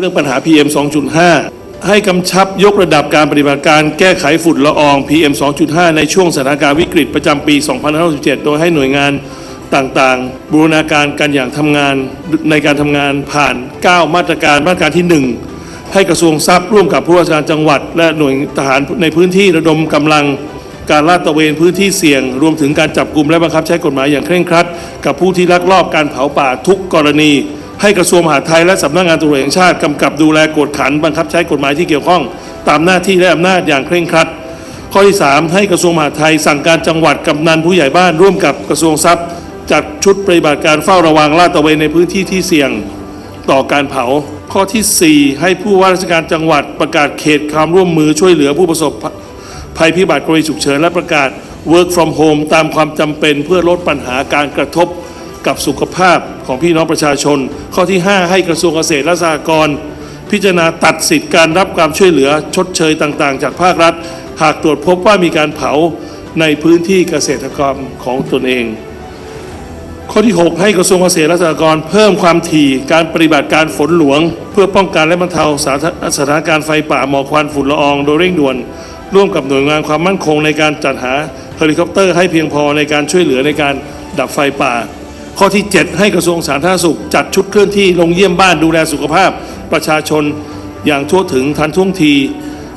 เรื่องปัญหา PM 2.5 ให้กำชับยกระดับการปฏิบัติการแก้ไขฝุ่นละออง PM 2.5 ในช่วงสถานการณ์วิกฤตประจำปี 2567 โดยให้หน่วยงานต่างๆ บูรณาการกันอย่างทำงานในการทำงานผ่าน 9 มาตรการมาตรการที่ 1 ให้กระทรวงทรัพย์ร่วมกับผู้ว่าราชการจังหวัด และหน่วยทหารในพื้นที่ระดมกำลังการลาดตระเวนพื้นที่เสี่ยง รวมถึงการจับกลุ่มและบังคับใช้กฎหมายอย่างเคร่งครัด กับผู้ที่ลักลอบการเผาป่าทุกกรณี ให้กระทรวงมหาดไทยและสำนักงานตำรวจแห่งชาติกำกับดูแลกดขันบังคับใช้กฎหมายที่เกี่ยวข้อง ตามหน้าที่และอำนาจอย่างเคร่งครัด ข้อที่ 3 ให้กระทรวงมหาดไทยสั่งการจังหวัดกำนันผู้ใหญ่บ้านร่วมกับกระทรวงทรัพย์ จัดชุดปฏิบัติการเฝ้าระวังลาดตระเวนในพื้นที่ที่เสี่ยงต่อการเผา ข้อทีสี่4 ให้ผู้ว่าราชการจังหวัดประกาศเขตความร่วมมือช่วยเหลือผู้ประสบภัยพิบัติกรณีฉุกเฉินและประกาศ work from home ตามความจำเป็นเพื่อลดปัญหาการกระทบกับสุขภาพ ของพี่น้องประชาชน ข้อที่ 5 ให้กระทรวงเกษตรและสหกรณ์พิจารณาตัดสิทธิการรับความช่วยเหลือชดเชยต่างๆ จากภาครัฐ หากตรวจพบว่ามีการเผาในพื้นที่เกษตรกรรมของตนเอง ข้อที่ 6 ให้กระทรวงเกษตรและสหกรณ์เพิ่มความถี่การปฏิบัติการฝนหลวง เพื่อป้องกันและบรรเทาสาธสถานการณ์ไฟป่าหมอกควันฝุ่นละอองโดยเร่งด่วน ร่วมกับหน่วยงานความมั่นคงในการจัดหาเฮลิคอปเตอร์ให้เพียงพอในการช่วยเหลือในการดับไฟป่า ข้อที่ 7 ให้กระทรวงสาธารณสุข จัดชุดเคลื่อนที่ลงเยี่ยมบ้านดูแลสุขภาพ ประชาชนอย่างทั่วถึงทันท่วงที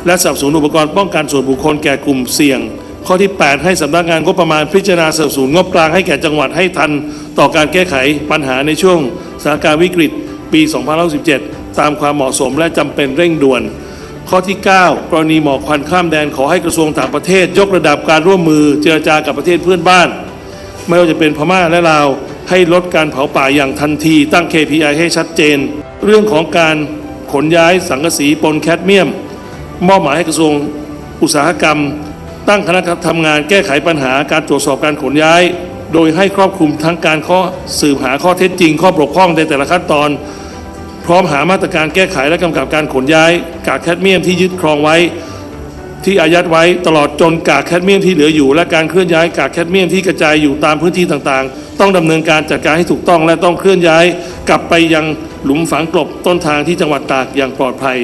และสนับสนุนอุปกรณ์ป้องกันส่วนบุคคลแก่กลุ่มเสี่ยง ข้อที่ 8 ให้สำนักงานงบประมาณพิจารณาสนับสนุนงบกลางให้แก่จังหวัดให้ทัน ต่อการแก้ไขปัญหาในช่วงสถานการณ์วิกฤต ปี2567ตามความเหมาะสมและจำเป็นเร่งด่วน ข้อที่ 9 กรณีหมอกควันข้ามแดนขอให้กระทรวงต่างประเทศ ยกระดับการร่วมมือเจรจากับประเทศเพื่อนบ้าน ไม่ว่าจะเป็นพม่าและลาว ให้ลดการเผาป่าอย่างทันที ตั้ง KPI ให้ชัดเจน เรื่องของการขนย้ายสังกะสีปนแคดเมียม มอบหมายให้กระทรวงอุตสาหกรรม ตั้งคณะทำงานแก้ไขปัญหาการตรวจสอบการขนย้าย โดยให้ครอบคลุมทั้งการข้อสืบหาข้อเท็จจริง ข้อบกพร่องในแต่ละขั้นตอน พร้อมหามาตรการแก้ไขและกำกับการขนย้ายกากแคดเมียมที่ยึดครองไว้ ที่อายัดไว้ตลอดจนกากแคดเมียมที่เหลืออยู่ และการเคลื่อนย้ายกากแคดเมียมที่กระจายอยู่ตามพื้นที่ต่างๆ ต้องดำเนินการจัดการให้ถูกต้อง และต้องเคลื่อนย้าย กลับไปยังหลุมฝังกลบต้นทางที่จังหวัดตากอย่างปลอดภัย